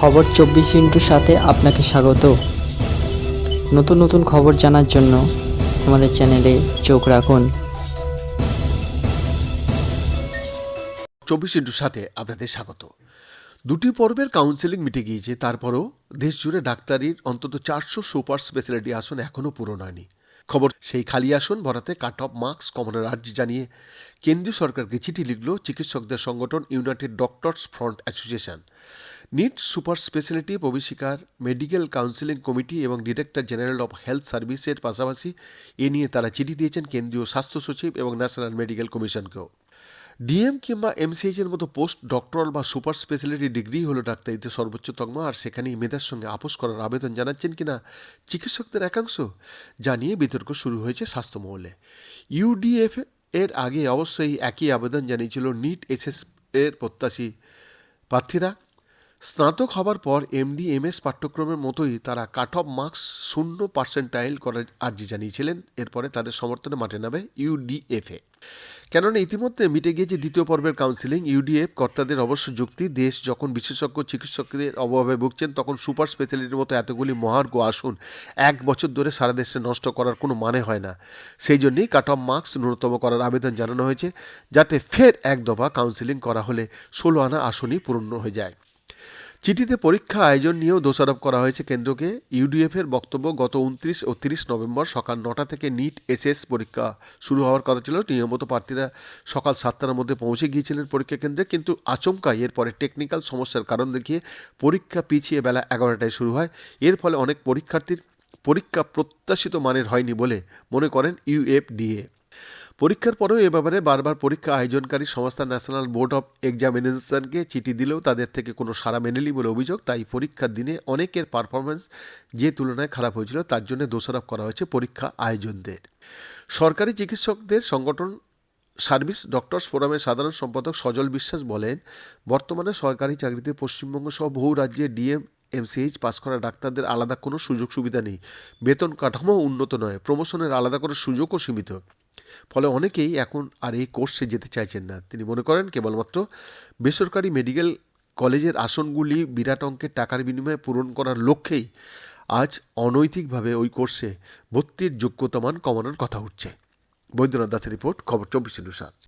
খবর চব্বিশ ইন্টুর সাথে আপনাকে স্বাগত। নতুন নতুন খবর জানার জন্য আমাদের চ্যানেলে চোখ রাখুন। চব্বিশ ইন্টুর সাথে আপনাদের স্বাগত। দুটি পর্বের কাউন্সেলিং মিটে গিয়েছে, তারপরও দেশ জুড়ে ডাক্তারির অন্তত চারশো সুপার স্পেশালিটি আসন এখনও পূরণ হয়নি। খবর, সেই খালি আসন ভরাতে কাট অফ মার্কস, কমানোর আর্জি জানিয়ে কেন্দ্রীয় সরকারকে চিঠি লিখল চিকিৎসকদের সংগঠন united doctors front association. NEET super speciality, প্রবেশিকার, medical counselling committee এবং ডিরেক্টর জেনারেল অফ হেলথ সার্ভিসের পাশাপাশি এ নিয়ে তারা চিঠি দিয়েছেন কেন্দ্রীয় স্বাস্থ্য সচিব এবং ন্যাশনাল মেডিকেল কমিশনকেও। ডিএম কিংবা এমসিএইচ এর মতো পোস্ট, ডক্টরাল বা সুপার স্পেশালিটি ডিগ্রি হলো ডাক্তারিতে সর্বোচ্চ তকমা, আর সেখানেই মেধার সঙ্গে আপোষ করার আবেদন জানাচ্ছেন কিনা চিকিৎসকদের একাংশ জানিয়ে বিতর্ক শুরু হয়েছে স্বাস্থ্যমহলে। ইউডিএফ এর আগে অবশ্যই একই আবেদন জানিয়েছিল নিট এসএস এর প্রত্যাশী প্রার্থীরা। স্নাতক হবার পর এমডি এমএস পাঠ্যক্রমের মতোই তারা কাট অফ মার্কস শূন্য পার্সেন্টাইল করার আর্জি জানিয়েছিলেন। এরপরে তাদের সমর্থনে মাঠে নামে ইউডিএফএ কেননা ইতিমধ্যে মিটে গিয়েছে দ্বিতীয় পর্বের কাউন্সিলিং ইউডিএফ কর্তাদের অবশ্য যুক্তি, দেশ যখন বিশেষজ্ঞ চিকিৎসকদের অভাবে ভুগছেন, তখন সুপার স্পেশালিটির মতো এতগুলি মহার্ঘ আসন, এক বছর ধরে সারা দেশে নষ্ট করার কোনো মানে হয় না। সেই জন্যই কাট অফ মার্কস ন্যূনতম করার আবেদন জানানো হয়েছে, যাতে ফের এক দফা কাউন্সিলিং করা হলে ষোলো আনা আসনই পূর্ণ হয়ে যায়। চিঠিতে পরীক্ষা আয়োজন নিয়েও দোষারোপ করা হয়েছে কেন্দ্রকে। ইউডিএফের বক্তব্য গত উনত্রিশ ও তিরিশ নভেম্বর সকাল নটা থেকে নিট এসএস পরীক্ষা শুরু হওয়ার কথা ছিল। নিয়মিত প্রার্থীরা সকাল সাতটার মধ্যে পৌঁছে গিয়েছিলেন পরীক্ষা কেন্দ্রে, কিন্তু আচমকা এরপরে টেকনিক্যাল সমস্যার কারণ দেখিয়ে পরীক্ষা পিছিয়ে বেলা এগারোটায় শুরু হয়। এর ফলে অনেক পরীক্ষার্থীর পরীক্ষা প্রত্যাশিত মানের হয়নি বলে মনে করেন ইউএফডিএ। পরীক্ষার পরেও এ ব্যাপারে বারবার পরীক্ষা আয়োজনকারী সংস্থা ন্যাশনাল বোর্ড অফ এক্সামিনেশনকে চিঠি দিলেও তাদের থেকে কোনো সাড়া মেনেলি বলে অভিযোগ। তাই পরীক্ষার দিনে অনেকের পারফরমেন্স যে তুলনায় খারাপ হয়েছিল, তার জন্য দোষারোপ করা হয়েছে পরীক্ষা আয়োজনদের। সরকারি চিকিৎসকদের সংগঠন সার্ভিস ডক্টরস ফোরামের সাধারণ সম্পাদক সজল বিশ্বাস বলেন, বর্তমানে সরকারি চাকরিতে পশ্চিমবঙ্গ সহ বহু রাজ্যে ডিএম এমসিএইচ পাস করা ডাক্তারদের আলাদা কোনো সুযোগ সুবিধা নেই। বেতন কাঠামো উন্নত নয়, প্রমোশনের আলাদা করে সুযোগও সীমিত। ফলে অনেকেই এখন আর এই কোর্সে যেতে চাইছেন না। তিনি মনে করেন, কেবলমাত্র বেসরকারি মেডিকেল কলেজের আসনগুলি বিরাট অঙ্কের টাকার বিনিময়ে পূরণ করার লক্ষ্যেই আজ অনৈতিকভাবে ওই কোর্সে ভর্তির যোগ্যতা মান কমানোর কথা উঠছে। বৈদ্যনাথ দাসের রিপোর্ট, খবর চব্বিশ